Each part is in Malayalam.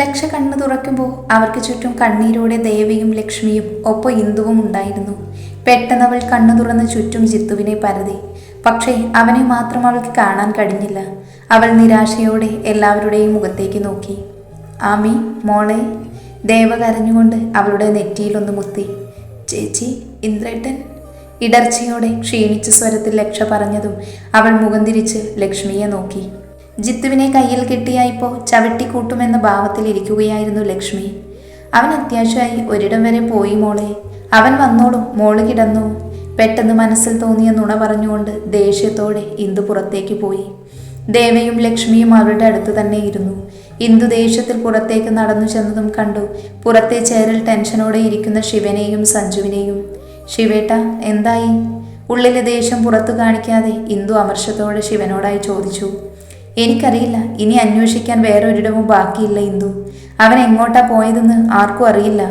ലക്ഷ കണ്ണു തുറക്കുമ്പോൾ അവർക്ക് ചുറ്റും കണ്ണീരോടെ ദേവിയും ലക്ഷ്മിയും ഒപ്പം ഇന്ദുവും ഉണ്ടായിരുന്നു. പെട്ടെന്ന് അവൾ കണ്ണു തുറന്ന് ചുറ്റും ജിത്തുവിനെ പരതി. പക്ഷേ അവനെ മാത്രം അവൾക്ക് കാണാൻ കഴിഞ്ഞില്ല. അവൾ നിരാശയോടെ എല്ലാവരുടെയും മുഖത്തേക്ക് നോക്കി. ആമി മോളെ ദേവ കരഞ്ഞുകൊണ്ട് അവളുടെ നെറ്റിയിലൊന്ന് മുത്തി. ചേച്ചി ഇന്ദ്രേട്ടൻ? ഇടർച്ചയോടെ ക്ഷീണിച്ച സ്വരത്തിൽ ലക്ഷ പറഞ്ഞതും അവൾ മുഖം തിരിച്ച് ലക്ഷ്മിയെ നോക്കി. ജിത്തുവിനെ കയ്യിൽ കെട്ടിയായിപ്പോൾ ചവിട്ടിക്കൂട്ടുമെന്ന ഭാവത്തിൽ ഇരിക്കുകയായിരുന്നു ലക്ഷ്മി. അവൻ അത്യാവശ്യമായി ഒരിടം വരെ പോയി മോളെ. അവൻ വന്നോളും മോൾ കിടന്നു. പെട്ടെന്ന് മനസ്സിൽ തോന്നിയ നുണ പറഞ്ഞുകൊണ്ട് ദേഷ്യത്തോടെ ഇന്ദു പുറത്തേക്ക് പോയി. ദേവയും ലക്ഷ്മിയും അവരുടെ അടുത്ത് തന്നെ ഇരുന്നു. ഇന്ദു ദേഷ്യത്തിൽ പുറത്തേക്ക് നടന്നു ചെന്നതും കണ്ടു പുറത്തെ ചേരൽ ടെൻഷനോടെ ഇരിക്കുന്ന ശിവനെയും സഞ്ജുവിനെയും. ശിവേട്ട എന്തായി? ഉള്ളിലെ ദേഷ്യം പുറത്തു കാണിക്കാതെ ഇന്ദു അമർഷത്തോടെ ശിവനോടായി ചോദിച്ചു. എനിക്കറിയില്ല. ഇനി അന്വേഷിക്കാൻ വേറൊരിടവും ബാക്കിയില്ല ഇന്ദു. അവൻ എങ്ങോട്ടാ പോയതെന്ന് ആർക്കും അറിയില്ല.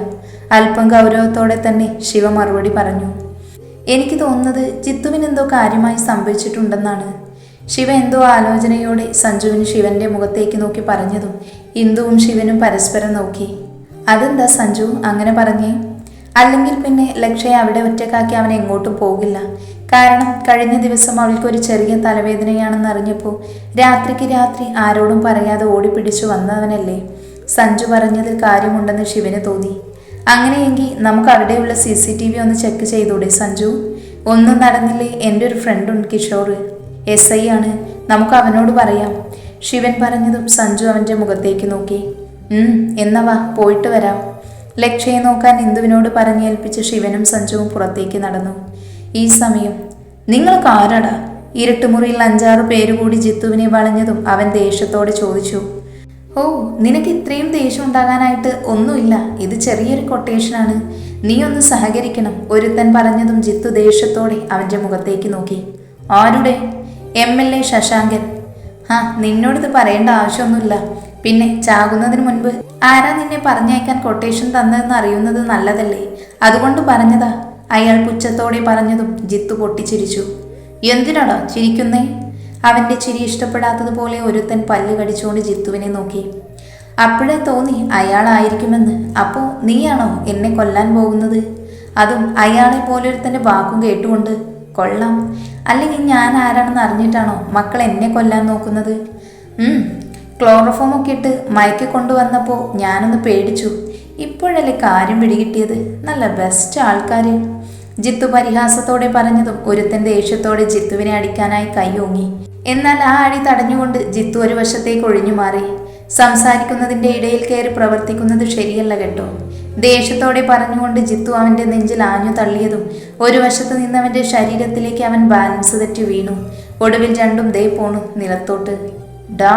അല്പം ഗൗരവത്തോടെ തന്നെ ശിവ മറുപടി പറഞ്ഞു. എനിക്ക് തോന്നുന്നത് ജിത്തുവിന് എന്തോ കാര്യമായി സംഭവിച്ചിട്ടുണ്ടെന്നാണ്. ശിവ എന്തോ ആലോചനയോടെ സഞ്ജുവിന് ശിവന്റെ മുഖത്തേക്ക് നോക്കി പറഞ്ഞതും ഇന്ദുവും ശിവനും പരസ്പരം നോക്കി. അതെന്താ സഞ്ജു? അങ്ങനെ പറഞ്ഞേ? അല്ലെങ്കിൽ പിന്നെ ലക്ഷയെ അവിടെ ഒറ്റക്കാക്കി അവൻ എങ്ങോട്ടും പോകില്ല. കാരണം കഴിഞ്ഞ ദിവസം അവൾക്കൊരു ചെറിയ തലവേദനയാണെന്ന് അറിഞ്ഞപ്പോൾ രാത്രിക്ക് രാത്രി ആരോടും പറയാതെ ഓടിപ്പിടിച്ചു വന്നവനല്ലേ. സഞ്ജു പറഞ്ഞതിൽ കാര്യമുണ്ടെന്ന് ശിവന് തോന്നി. അങ്ങനെയെങ്കിൽ നമുക്ക് അവിടെയുള്ള സി സി ടി വി ഒന്ന് ചെക്ക് ചെയ്തൂടെ സഞ്ജു? ഒന്നും നടന്നില്ലേ? എന്റെ ഒരു ഫ്രണ്ടുണ്ട് കിഷോർ. എസ് ഐ ആണ്. നമുക്ക് അവനോട് പറയാം. ശിവൻ പറഞ്ഞതും സഞ്ജു അവന്റെ മുഖത്തേക്ക് നോക്കി. എന്നാ എന്നവാ പോയിട്ട് വരാം. ലക്ഷ്യയെ നോക്കാൻ ഇന്ദുവിനോട് പറഞ്ഞേൽപ്പിച്ച് ശിവനും സഞ്ജുവും പുറത്തേക്ക് നടന്നു. ഈ സമയം. നിങ്ങൾക്ക് ആരാടാ? ഇരുട്ടുമുറിയിൽ അഞ്ചാറ് പേര് കൂടി ജിത്തുവിനെ വളഞ്ഞതും അവൻ ദേഷ്യത്തോടെ ചോദിച്ചു. ഓ നിനക്ക് ഇത്രയും ദേഷ്യം ഉണ്ടാകാനായിട്ട് ഒന്നുമില്ല. ഇത് ചെറിയൊരു കൊട്ടേഷനാണ്. നീ ഒന്ന് സഹകരിക്കണം. ഒരുത്തൻ പറഞ്ഞതും ജിത്തു ദേഷ്യത്തോടെ അവന്റെ മുഖത്തേക്ക് നോക്കി. ആരുടെ? M L A Shashankan. ആ നിന്നോടിത് പറയേണ്ട ആവശ്യമൊന്നുമില്ല. പിന്നെ ചാകുന്നതിന് മുൻപ് ആരാ നിന്നെ പറഞ്ഞയക്കാൻ കൊട്ടേഷൻ തന്നതെന്ന് അറിയുന്നത് നല്ലതല്ലേ? അതുകൊണ്ട് പറഞ്ഞതാ. അയാൾ പുച്ഛത്തോടെ പറഞ്ഞതും ജിത്തു പൊട്ടിച്ചിരിച്ചു. എന്തിനാടാ? ചിരിക്കുന്നേ? അവന്റെ ചിരി ഇഷ്ടപ്പെടാത്തതുപോലെ ഒരുത്തൻ പല്ല് കടിച്ചുകൊണ്ട് ജിത്തുവിനെ നോക്കി. അപ്പോഴേ തോന്നി അയാളായിരിക്കുമെന്ന്. അപ്പോ നീയാണോ എന്നെ കൊല്ലാൻ പോകുന്നത്? അതും അയാളെ പോലെ ഒരുത്തന്റെ വാക്കും കേട്ടുകൊണ്ട്. കൊള്ളാം. അല്ലെങ്കിൽ ഞാൻ ആരാണെന്ന് അറിഞ്ഞിട്ടാണോ മക്കൾ എന്നെ കൊല്ലാൻ നോക്കുന്നത്? ഉം. ക്ലോറോഫോം ഒക്കെ ഇട്ട് മയക്കി കൊണ്ടുവന്നപ്പോൾ ഞാനൊന്ന് പേടിച്ചു. ഇപ്പോഴല്ലേ കാര്യം പിടികിട്ടിയത്? നല്ല ബെസ്റ്റ് ആൾക്കാർ ജിത്തു പരിഹാസത്തോടെ പറഞ്ഞതും ഒരുത്തൻ ദേഷ്യത്തോടെ ജിത്തുവിനെ അടിക്കാനായി കൈയോങ്ങി. എന്നാൽ ആ അടി തടഞ്ഞുകൊണ്ട് ജിത്തു ഒരു വശത്തേക്ക് ഒഴിഞ്ഞു മാറി. സംസാരിക്കുന്നതിന്റെ ഇടയിൽ കയറി പ്രവർത്തിക്കുന്നത് ശരിയല്ല കേട്ടോ. ദേഷ്യത്തോടെ പറഞ്ഞുകൊണ്ട് ജിത്തു അവന്റെ നെഞ്ചിൽ ആഞ്ഞു തള്ളിയതും ഒരു വശത്ത് നിന്നവന്റെ ശരീരത്തിലേക്ക് അവൻ ബാലൻസ് തെറ്റി വീണു. ഒടുവിൽ രണ്ടും ദേ പോണു നിലത്തോട്ട്. ഡാ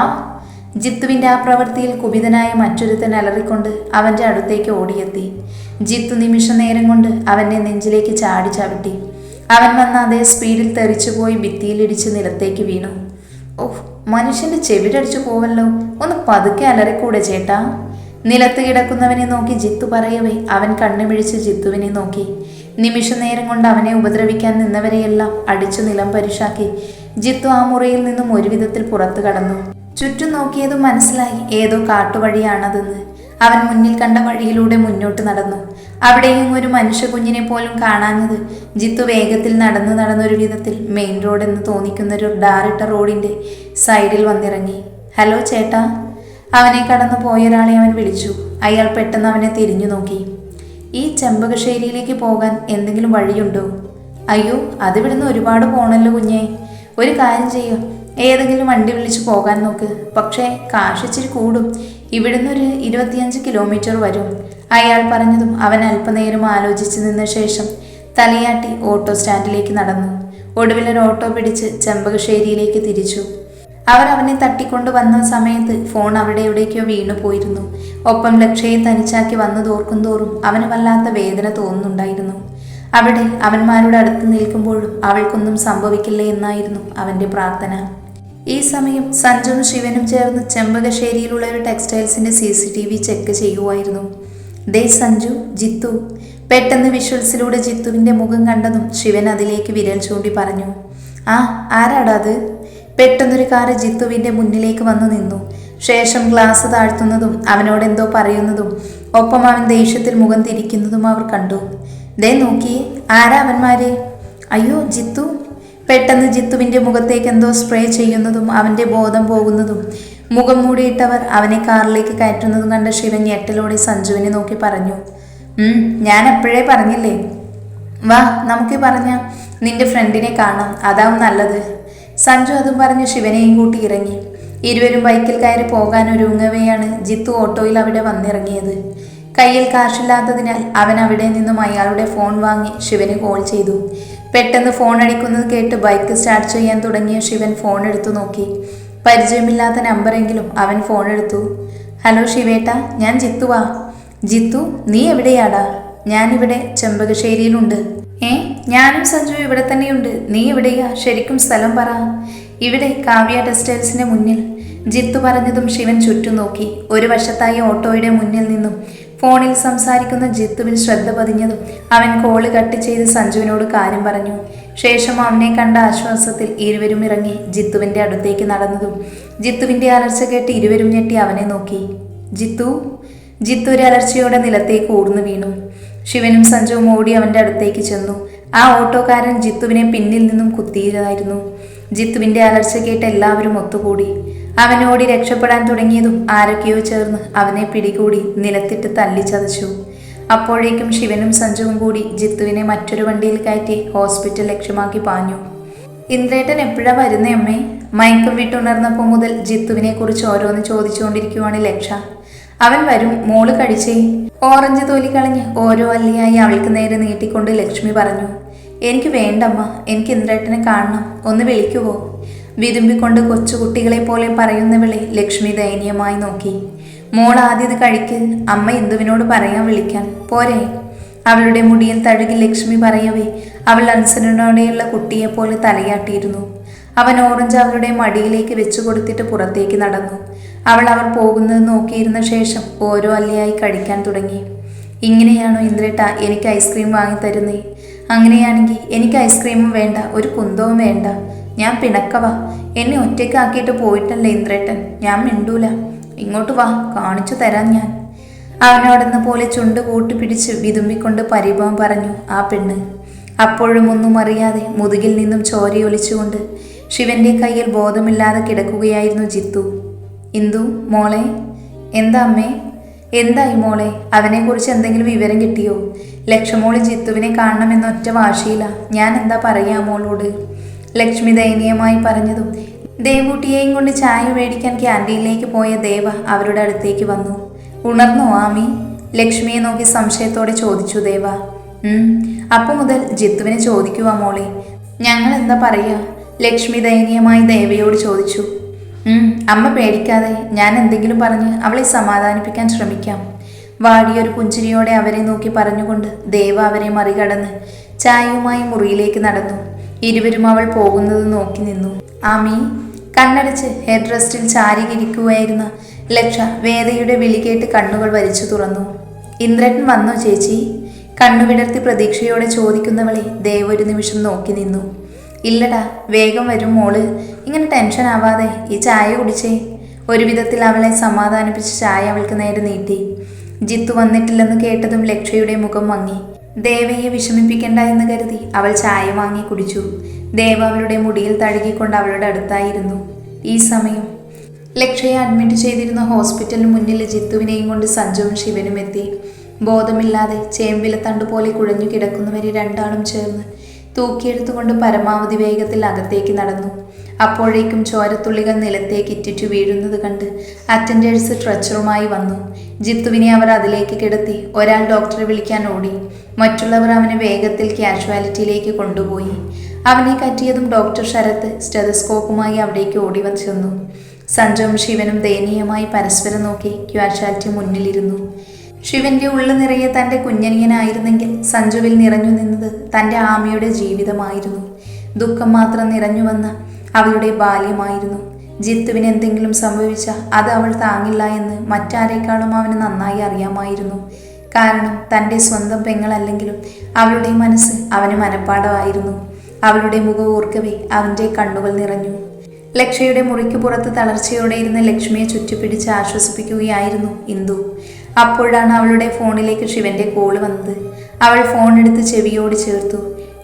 ജിത്തുവിന്റെ ആ പ്രവൃത്തിയിൽ കുപിതനായ മറ്റൊരുത്തൻ അലറിക്കൊണ്ട് അവന്റെ അടുത്തേക്ക് ഓടിയെത്തി. ജിത്തു നിമിഷ നേരം കൊണ്ട് അവന്റെ നെഞ്ചിലേക്ക് ചാടി ചവിട്ടി. അവൻ വന്ന അതേ സ്പീഡിൽ തെറിച്ചുപോയി ഭിത്തിയിലിടിച്ച് നിലത്തേക്ക് വീണു. ഓഹ് മനുഷ്യന്റെ ചെവിടടിച്ചു പോവല്ലോ. ഒന്ന് പതുക്കെ അലറിക്കൂടെ ചേട്ടാ. നിലത്ത് കിടക്കുന്നവനെ നോക്കി ജിത്തു പറയവേ അവൻ കണ്ണുമിഴിച്ച് ജിത്തുവിനെ നോക്കി. നിമിഷ നേരം കൊണ്ട് അവനെ ഉപദ്രവിക്കാൻ നിന്നവരെയെല്ലാം അടിച്ചു നിലം പരിശാക്കി. ജിത്തു ആ മുറിയിൽ നിന്നും ഒരുവിധത്തിൽ പുറത്തു കടന്നു. ചുറ്റും നോക്കിയത് മനസ്സിലായി. ഏതോ കാട്ടുവഴിയാണതെന്ന്. അവൻ മുന്നിൽ കണ്ട വഴിയിലൂടെ മുന്നോട്ട് നടന്നു. അവിടെയും ഒരു മനുഷ്യ കുഞ്ഞിനെ പോലും കാണാഞ്ഞത് ജിത്തു വേഗത്തിൽ നടന്നു നടന്നൊരു വിധത്തിൽ മെയിൻ റോഡ് എന്ന് തോന്നിക്കുന്ന ഒരു ഡാറിട്ട റോഡിന്റെ സൈഡിൽ വന്നിറങ്ങി. ഹലോ ചേട്ടാ. അവനെ കടന്നു പോയ ഒരാളെ അവൻ വിളിച്ചു. അയാൾ പെട്ടെന്ന് അവനെ തിരിഞ്ഞു നോക്കി. ഈ ചെമ്പകശ്ശേരിയിലേക്ക് പോകാൻ എന്തെങ്കിലും വഴിയുണ്ടോ? അയ്യോ അതിവിടുന്ന് ഒരുപാട് പോണല്ലോ കുഞ്ഞേ. ഒരു കാര്യം ചെയ്യും. ഏതെങ്കിലും വണ്ടി വിളിച്ച് പോകാൻ നോക്ക്. പക്ഷേ കാശിച്ചിരി കൂടും. ഇവിടുന്ന് ഒരു ഇരുപത്തിയഞ്ച് കിലോമീറ്റർ വരും. അയാൾ പറഞ്ഞതും അവൻ അല്പനേരം ആലോചിച്ച് നിന്ന ശേഷം തലയാട്ടി ഓട്ടോ സ്റ്റാൻഡിലേക്ക് നടന്നു. ഒടുവിൽ ഒരു ഓട്ടോ പിടിച്ച് ചെമ്പകശ്ശേരിയിലേക്ക് തിരിച്ചു. അവർ അവനെ തട്ടിക്കൊണ്ട് വന്ന സമയത്ത് ഫോൺ അവിടെ എവിടേക്കോ വീണു പോയിരുന്നു. ഒപ്പം ലക്ഷയെ തനിച്ചാക്കി വന്നു തോർക്കും തോറും അവന് വല്ലാത്ത വേദന തോന്നുന്നുണ്ടായിരുന്നു. അവിടെ അവന്മാരുടെ അടുത്ത് നിൽക്കുമ്പോഴും അവൾക്കൊന്നും സംഭവിക്കില്ല എന്നായിരുന്നു അവന്റെ പ്രാർത്ഥന. ഈ സമയം സഞ്ജുവും ശിവനും ചേർന്ന് ചെമ്പകശ്ശേരിയിലുള്ള ഒരു ടെക്സ്റ്റൈൽസിന്റെ C C T V check ചെയ്യുമായിരുന്നു ദേ സഞ്ജു ജിത്തു. പെട്ടെന്ന് വിഷ്വൽസിലൂടെ ജിത്തുവിന്റെ മുഖം കണ്ടതും ശിവൻ അതിലേക്ക് വിരൽ ചൂണ്ടി പറഞ്ഞു ആ ആരാടാ അത്? പെട്ടെന്നൊരു കാറ് ജിത്തുവിന്റെ മുന്നിലേക്ക് വന്നു നിന്നു. ശേഷം ഗ്ലാസ് താഴ്ത്തുന്നതും അവനോട് എന്തോ പറയുന്നതും ഒപ്പം അവൻ ദേഷ്യത്തിൽ മുഖം തിരിക്കുന്നതും അവർ കണ്ടു. ദേ നോക്കിയേ ആരാ അവന്മാര്? അയ്യോ ജിത്തു. പെട്ടെന്ന് ജിത്തുവിന്റെ മുഖത്തേക്ക് എന്തോ സ്പ്രേ ചെയ്യുന്നതും അവന്റെ ബോധം പോകുന്നതും മുഖം മൂടിയിട്ടവർ അവനെ കാറിലേക്ക് കയറ്റുന്നതും കണ്ട ശിവൻ ഞെട്ടലോടെ സഞ്ജുവിനെ നോക്കി പറഞ്ഞു ഞാൻ എപ്പോഴേ പറഞ്ഞില്ലേ? വാ നമുക്ക് പറഞ്ഞ. നിന്റെ ഫ്രണ്ടിനെ കാണാം അതാവും നല്ലത്. സഞ്ജു അതും പറഞ്ഞ് ശിവനെയും കൂട്ടി ഇറങ്ങി. ഇരുവരും ബൈക്കിൽ കയറി പോകാൻ ഒരുങ്ങവെയാണ് ജിത്തു ഓട്ടോയിൽ അവിടെ വന്നിറങ്ങിയത്. കയ്യിൽ കാശില്ലാത്തതിനാൽ അവൻ അവിടെ നിന്നും അയാളുടെ ഫോൺ വാങ്ങി ശിവന് കോൾ ചെയ്തു. പെട്ടെന്ന് ഫോൺ അടിക്കുന്നത് കേട്ട് ബൈക്ക് സ്റ്റാർട്ട് ചെയ്യാൻ തുടങ്ങിയ ശിവൻ ഫോൺ എടുത്തു നോക്കി. പരിചയമില്ലാത്ത നമ്പറെങ്കിലും അവൻ ഫോൺ എടുത്തു. ഹലോ ശിവേട്ട ഞാൻ ജിത്തുവാ ജിത്തു നീ എവിടെയാടാ? ഞാനിവിടെ ചെമ്പകശ്ശേരിയിലുണ്ട്. ഏ ഞാനും സഞ്ജു ഇവിടെ തന്നെയുണ്ട്. നീ എവിടെയാ? ശരിക്കും സ്ഥലം പറ. ഇവിടെ കാവ്യ ടെക്സ്റ്റൈൽസിന് മുന്നിൽ. ജിത്തു പറഞ്ഞതും ശിവൻ ചുറ്റും നോക്കി. ഒരു വശത്തായി ഓട്ടോയുടെ മുന്നിൽ നിന്നും ഫോണിൽ സംസാരിക്കുന്ന ജിത്തുവിൽ ശ്രദ്ധ പതിഞ്ഞതും അവൻ കോൾ കട്ട് ചെയ്ത് സഞ്ജുവിനോട് കാര്യം പറഞ്ഞു. ശേഷം അവനെ കണ്ട ആശ്വാസത്തിൽ ഇരുവരും ഇറങ്ങി ജിത്തുവിന്റെ അടുത്തേക്ക് നടന്നതും ജിത്തുവിന്റെ അലർച്ച കേട്ട് ഇരുവരും ഞെട്ടി അവനെ നോക്കി. ജിത്തു ജിത്തു ഒരു അലർച്ചയോടെ നിലത്തേക്ക് ഊർന്നു വീണു. ശിവനും സഞ്ജുവും ഓടി അവന്റെ അടുത്തേക്ക് ചെന്നു. ആ ഓട്ടോക്കാരൻ ജിത്തുവിനെ പിന്നിൽ നിന്നും കുത്തിയതായിരുന്നു ജിത്തുവിന്റെ അലർച്ച കേട്ട് എല്ലാവരും ഒത്തുകൂടി. അവനോടി രക്ഷപ്പെടാൻ തുടങ്ങിയതും ആരൊക്കെയോ ചേർന്ന് അവനെ പിടികൂടി നിലത്തിട്ട് തല്ലിച്ചതച്ചു അപ്പോഴേക്കും ശിവനും സഞ്ജുവും കൂടി ജിത്തുവിനെ മറ്റൊരു വണ്ടിയിൽ കയറ്റി ഹോസ്പിറ്റൽ ലക്ഷ്യമാക്കി പാഞ്ഞു. ഇന്ദ്രേട്ടൻ എപ്പോഴാ വരുന്നേ അമ്മേ? മയക്കം വിട്ടുണർന്നപ്പോൾ മുതൽ ജിത്തുവിനെ കുറിച്ച് ഓരോന്ന് ചോദിച്ചുകൊണ്ടിരിക്കുവാണ് ലക്ഷ. അവൻ വരും മോൾ കഴിച്ചേ ഓറഞ്ച് തോലി കളഞ്ഞ് ഓരോ അല്ലിയായി അവൾക്ക് നേരെ നീട്ടിക്കൊണ്ട് ലക്ഷ്മി പറഞ്ഞു എനിക്ക് വേണ്ടമ്മ എനിക്ക് ഇന്ദ്രേട്ടനെ കാണണം. ഒന്ന് വിളിക്കുവോ? വിതുമ്പിക്കൊണ്ട് കൊച്ചുകുട്ടികളെ പോലെ പറയുന്നവളെ ലക്ഷ്മി ദയനീയമായി നോക്കി. മോൾ ആദ്യത് കഴിക്ക്. അമ്മ ഇന്ദുവിനോട് പറയാൻ വിളിക്കാൻ? പോരെ. അവളുടെ മുടിയിൽ തഴുകി ലക്ഷ്മി പറയവേ അവൾ അനുസരണയോടെയുള്ള കുട്ടിയെ പോലെ തലയാട്ടിയിരുന്നു. അവൻ ഓറഞ്ച് അവളുടെ മടിയിലേക്ക് വെച്ചു കൊടുത്തിട്ട് പുറത്തേക്ക് നടന്നു. അവൾ അവർ പോകുന്നത് നോക്കിയിരുന്ന ശേഷം ഓരോ അല്ലയായി കഴിക്കാൻ തുടങ്ങി. ഇങ്ങനെയാണോ ഇന്ദ്രേട്ട എനിക്ക് ഐസ്ക്രീം വാങ്ങി തരുന്നേ അങ്ങനെയാണെങ്കിൽ എനിക്ക് ഐസ്ക്രീമും വേണ്ട ഒരു കുന്തവും വേണ്ട. ഞാൻ പിണക്കവാ എന്നെ ഒറ്റയ്ക്കാക്കിയിട്ട് പോയിട്ടല്ലേ ഇന്ദ്രേട്ടൻ? ഞാൻ മിണ്ടൂല. ഇങ്ങോട്ട് വാ കാണിച്ചു തരാം ഞാൻ. അവനോടെന്ന പോലെ ചുണ്ട് കൂട്ടിപ്പിടിച്ച് വിതുമ്പിക്കൊണ്ട് പരിഭവം പറഞ്ഞു ആ പെണ്ണ്. അപ്പോഴും ഒന്നും അറിയാതെ മുതുകിൽ നിന്നും ചോരയൊലിച്ചുകൊണ്ട് ശിവന്റെ കയ്യിൽ ബോധമില്ലാതെ കിടക്കുകയായിരുന്നു ജിത്തു. ഇന്ദു മോളെ? എന്താ അമ്മേ? എന്തായി മോളെ? അവനെക്കുറിച്ച് എന്തെങ്കിലും വിവരം കിട്ടിയോ? ലക്ഷമോളി ജിത്തുവിനെ കാണണമെന്നൊറ്റ വാശിയില്ല ഞാൻ എന്താ പറയാ മോളോട്? ലക്ഷ്മി ദയനീയമായി പറഞ്ഞതും ദേവൂട്ടിയെയും കൊണ്ട് ചായ മേടിക്കാൻ ക്യാന്റീനിലേക്ക് പോയ ദേവ അവരുടെ അടുത്തേക്ക് വന്നു. ഉണർന്നോ ആമി? ലക്ഷ്മിയെ നോക്കി സംശയത്തോടെ ചോദിച്ചു ദേവ. അപ്പം മുതൽ ജിത്തുവിനെ ചോദിക്കുക മോളെ. ഞങ്ങൾ എന്താ പറയുക ലക്ഷ്മി ദയനീയമായി ദേവയോട് ചോദിച്ചു. അമ്മ പേടിക്കാതെ ഞാൻ എന്തെങ്കിലും പറഞ്ഞ് അവളെ സമാധാനിപ്പിക്കാൻ ശ്രമിക്കാം. വാടിയൊരു പുഞ്ചിരിയോടെ അവരെ നോക്കി പറഞ്ഞുകൊണ്ട് ദേവ അവരെ മറികടന്ന് ചായയുമായി മുറിയിലേക്ക് നടന്നു. ഇരുവരും അവൾ പോകുന്നത് നോക്കി നിന്നു. ആമി കണ്ണടച്ച് ഹെഡ് റെസ്റ്റിൽ ചാരികിരിക്കുകയായിരുന്ന ലക്ഷ വേദയുടെ വിളി കേട്ട് കണ്ണുകൾ വരിച്ചു തുറന്നു. ഇന്ദ്രൻ വന്നു ചേച്ചി. കണ്ണുവിടർത്തി പ്രതീക്ഷയോടെ ചോദിക്കുന്നവളെ ദേവ ഒരു നിമിഷം നോക്കി നിന്നു. ഇല്ലടാ വേഗം വരും മോൾ. ഇങ്ങനെ ടെൻഷൻ ആവാതെ ഈ ചായ കുടിച്ചേ. ഒരു വിധത്തിൽ അവളെ സമാധാനിപ്പിച്ച് ചായ അവൾക്ക് നേരെ നീട്ടി. ജിത്തു വന്നിട്ടില്ലെന്ന് കേട്ടതും ലക്ഷയുടെ മുഖം മങ്ങി. ദേവയെ വിഷമിപ്പിക്കണ്ട എന്ന് കരുതി അവൾ ചായ വാങ്ങി കുടിച്ചു. ദേവ അവളുടെ മുടിയിൽ തഴുകിക്കൊണ്ട് അവളുടെ അടുത്തായിരുന്നു. ഈ സമയം ലക്ഷയെ അഡ്മിറ്റ് ചെയ്തിരുന്ന ഹോസ്പിറ്റലിന് മുന്നിൽ ജിത്തുവിനെയും കൊണ്ട് സഞ്ജുവും ശിവനും എത്തി. ബോധമില്ലാതെ ചേമ്പിലത്തണ്ട് പോലെ കുഴഞ്ഞു കിടക്കുന്നവരെ രണ്ടാളും ചേർന്ന് തൂക്കിയെടുത്തുകൊണ്ട് പരമാവധി വേഗത്തിൽ അകത്തേക്ക് നടന്നു. അപ്പോഴേക്കും ചോരത്തുള്ളികൾ നിലത്തേക്ക് ഇറ്റിറ്റു വീഴുന്നത് കണ്ട് അറ്റൻഡേഴ്സ് ട്രച്ചറുമായി വന്നു. ജിത്തുവിനെ അവർ അതിലേക്ക് കിടത്തി. ഒരാൾ ഡോക്ടറെ വിളിക്കാൻ ഓടി. മറ്റുള്ളവർ അവനെ വേഗത്തിൽ കാഷ്വാലിറ്റിയിലേക്ക് കൊണ്ടുപോയി. അവനെ കറ്റിയതും ഡോക്ടർ ശരത്ത് സ്റ്റെതസ്കോപ്പുമായി അവിടേക്ക് ഓടി വന്നു ചെന്നു. സഞ്ജവും ശിവനും ദയനീയമായി പരസ്പരം നോക്കി ക്യാഷ്വാലിറ്റി മുന്നിലിരുന്നു. ശിവന്റെ ഉള്ളു നിറയെ തന്റെ കുഞ്ഞനിയനായിരുന്നെങ്കിൽ സഞ്ജുവിൽ നിറഞ്ഞു നിന്നത് തന്റെ ആമയുടെ ജീവിതമായിരുന്നു. ദുഃഖം മാത്രം നിറഞ്ഞു വന്ന അവളുടെ ബാല്യമായിരുന്നു. ജിത്തുവിന് എന്തെങ്കിലും സംഭവിച്ച അത് അവൾ താങ്ങില്ല എന്ന് മറ്റാരേക്കാളും അവന് നന്നായി അറിയാമായിരുന്നു. കാരണം തന്റെ സ്വന്തം പെങ്ങളല്ലെങ്കിലും അവളുടെ മനസ്സ് അവന് മനപ്പാടമായിരുന്നു. അവളുടെ മുഖം ഓർക്കവേ അവന്റെ കണ്ണുകൾ നിറഞ്ഞു. ലക്ഷയുടെ മുറിക്ക് പുറത്ത് തളർച്ചയോടെ ഇരുന്ന് ലക്ഷ്മിയെ ചുറ്റിപ്പിടിച്ച് ആശ്വസിപ്പിക്കുകയായിരുന്നു ഇന്ദു. അപ്പോഴാണ് അവളുടെ ഫോണിലേക്ക് ശിവന്റെ കോൾ വന്നത്. അവൾ ഫോൺ എടുത്ത് ചെവിയോട് ചേർത്തു.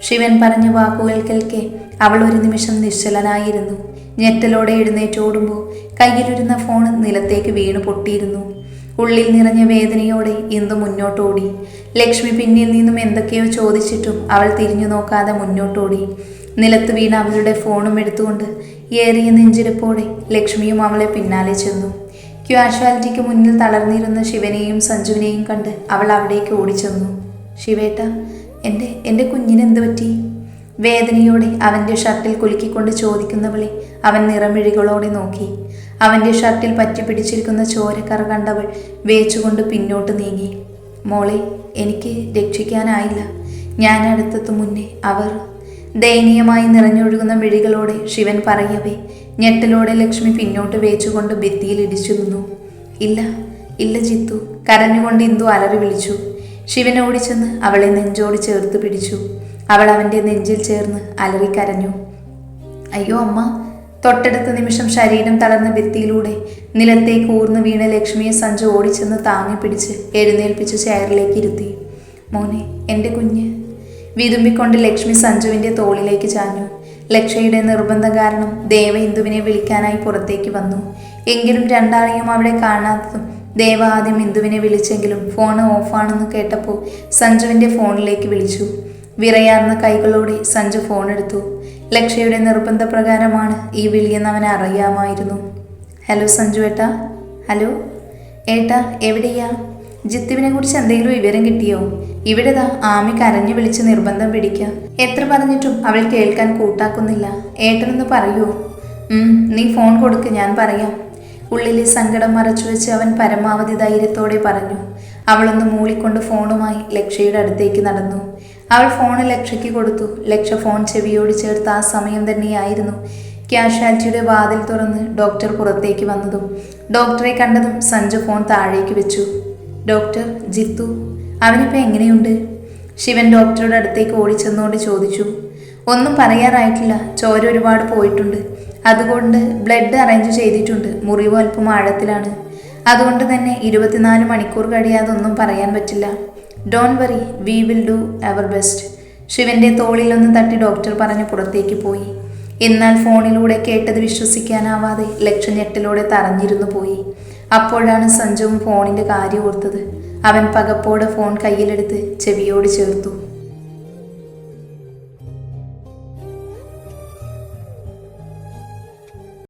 ശിവൻ പറഞ്ഞ വാക്കുകൾ കേൾക്കെ അവൾ ഒരു നിമിഷം നിശ്ചലനായിരുന്നു. ഞെട്ടലോടെ എഴുന്നേറ്റോടുമ്പോൾ കയ്യിലിരുന്ന ഫോൺ നിലത്തേക്ക് വീണു പൊട്ടിയിരുന്നു. ഉള്ളിൽ നിറഞ്ഞ വേദനയോടെ ഇന്ദു മുന്നോട്ടോടി. ലക്ഷ്മി പിന്നിൽ നിന്നും എന്തൊക്കെയോ ചോദിച്ചിട്ടും അവൾ തിരിഞ്ഞു നോക്കാതെ മുന്നോട്ടോടി. നിലത്ത് വീണ അവളുടെ ഫോണും എടുത്തുകൊണ്ട് ഏറിയ നെഞ്ചിരപ്പോടെ ലക്ഷ്മിയും അവളെ പിന്നാലെ ചെന്നു. ക്യാഷ്വാലിറ്റിക്ക് മുന്നിൽ തളർന്നിരുന്ന ശിവനെയും സഞ്ജുവിനെയും കണ്ട് അവൾ അവിടേക്ക് ഓടിച്ചെന്നു. ശിവേട്ട എന്റെ എന്റെ കുഞ്ഞിനെന്ത് പറ്റി? വേദനയോടെ അവന്റെ ഷർട്ടിൽ കുലുക്കിക്കൊണ്ട് ചോദിക്കുന്നവളെ അവൻ നിറമിഴികളോടെ നോക്കി. അവന്റെ ഷർട്ടിൽ പറ്റി പിടിച്ചിരിക്കുന്ന ചോരക്കറ കണ്ടവൾ വേച്ചുകൊണ്ട് പിന്നോട്ട് നീങ്ങി. മോളെ എനിക്ക് രക്ഷിക്കാനായില്ല. ഞാൻ അടുത്തെത്തും മുന്നേ അവർ ദയനീയമായി നിറഞ്ഞൊഴുകുന്ന മിഴികളോടെ ശിവൻ പറയവേ ഞെട്ടലോടെ ലക്ഷ്മി പിന്നോട്ട് വേച്ചുകൊണ്ട് ഭിത്തിയിൽ ഇടിച്ചു നിന്നു. ഇല്ല ഇല്ല ചിത്തു കരഞ്ഞുകൊണ്ട് ഇന്ദു അലറി വിളിച്ചു. ശിവൻ ഓടിച്ചെന്ന് അവളെ നെഞ്ചോട് ചേർത്ത് പിടിച്ചു. അവൾ അവന്റെ നെഞ്ചിൽ ചേർന്ന് അലറി കരഞ്ഞു. അയ്യോ അമ്മ തൊട്ടടുത്ത നിമിഷം ശരീരം തളർന്ന ഭിത്തിയിലൂടെ നിലത്തേക്ക് ഊർന്നു വീണ ലക്ഷ്മിയെ സഞ്ജു ഓടിച്ചെന്ന് താങ്ങി പിടിച്ച് എഴുന്നേൽപ്പിച്ച് ചെയറിലേക്ക് ഇരുത്തി. മോനെ എന്റെ കുഞ്ഞ് വിതുമ്പിക്കൊണ്ട് ലക്ഷ്മി സഞ്ജുവിന്റെ തോളിലേക്ക് ചാഞ്ഞു. ലക്ഷയുടെ നിർബന്ധം കാരണം ദേവ ഇന്ദുവിനെ വിളിക്കാനായി പുറത്തേക്ക് വന്നു. എങ്കിലും രണ്ടാളെയും അവിടെ കാണാത്തതും ദേവ ആദ്യം ഇന്ദുവിനെ വിളിച്ചെങ്കിലും ഫോൺ ഓഫാണെന്ന് കേട്ടപ്പോൾ സഞ്ജുവിന്റെ ഫോണിലേക്ക് വിളിച്ചു. വിറയാർന്ന കൈകളോടെ സഞ്ജു ഫോൺ എടുത്തു ലക്ഷയുടെ നിർബന്ധപ്രകാരമാണ് ഈ വിളിയെന്ന് അവൻ അറിയാമായിരുന്നു. ഹലോ സഞ്ജു ഏട്ടാ. ഹലോ. ഏട്ടാ എവിടെയാ? ജിത്തുവിനെ കുറിച്ച് എന്തെങ്കിലും വിവരം കിട്ടിയോ? ഇവിടെതാ ആമി കരഞ്ഞു വിളിച്ച് നിർബന്ധം പിടിക്കുക. എത്ര പറഞ്ഞിട്ടും അവൾ കേൾക്കാൻ കൂട്ടാക്കുന്നില്ല. ഏട്ടനൊന്ന് പറയൂ? നീ ഫോൺ കൊടുക്ക് ഞാൻ പറയാം. ഉള്ളിലെ സങ്കടം മറച്ചു വെച്ച് അവൻ പരമാവധി ധൈര്യത്തോടെ പറഞ്ഞു. അവളൊന്ന് മൂളിക്കൊണ്ട് ഫോണുമായി ലക്ഷയുടെ അടുത്തേക്ക് നടന്നു. അവൾ ഫോൺ ലക്ഷയ്ക്ക് കൊടുത്തു. ലക്ഷ ഫോൺ ചെവിയോട് ചേർത്ത് ആ സമയം തന്നെയായിരുന്നു. ക്യാഷ്വാലിറ്റിയുടെ വാതിൽ തുറന്ന് ഡോക്ടർ പുറത്തേക്ക് വന്നതും. ഡോക്ടറെ കണ്ടതും സഞ്ജു ഫോൺ താഴേക്ക് വെച്ചു. ഡോക്ടർ ജിത്തു അവനിപ്പോൾ എങ്ങനെയുണ്ട്? ശിവൻ ഡോക്ടറുടെ അടുത്തേക്ക് ഓടിച്ചെന്നുകൊണ്ട് ചോദിച്ചു. ഒന്നും പറയാറായിട്ടില്ല. ചോര ഒരുപാട് പോയിട്ടുണ്ട്. അതുകൊണ്ട് ബ്ലഡ് അറേഞ്ച് ചെയ്തിട്ടുണ്ട്. മുറിവ് അല്പം ആഴത്തിലാണ്. അതുകൊണ്ട് തന്നെ ഇരുപത്തിനാല് മണിക്കൂർ കഴിയാതെ ഒന്നും പറയാൻ പറ്റില്ല. Don't worry we will do our best ശിവന്റെ തോളിലൊന്ന് തട്ടി ഡോക്ടർ പറഞ്ഞ് പുറത്തേക്ക് പോയി. എന്നാൽ ഫോണിലൂടെ കേട്ടത് വിശ്വസിക്കാനാവാതെ ലക്ഷ ഞെട്ടിലൂടെ തറഞ്ഞിരുന്നു പോയി. അപ്പോഴാണ് സഞ്ജുവും ഫോണിന്റെ കാര്യം ഓർത്തത്. അവൻ പകപ്പോടെ ഫോൺ കയ്യിലെടുത്ത് ചെവിയോട് ചേർത്തു.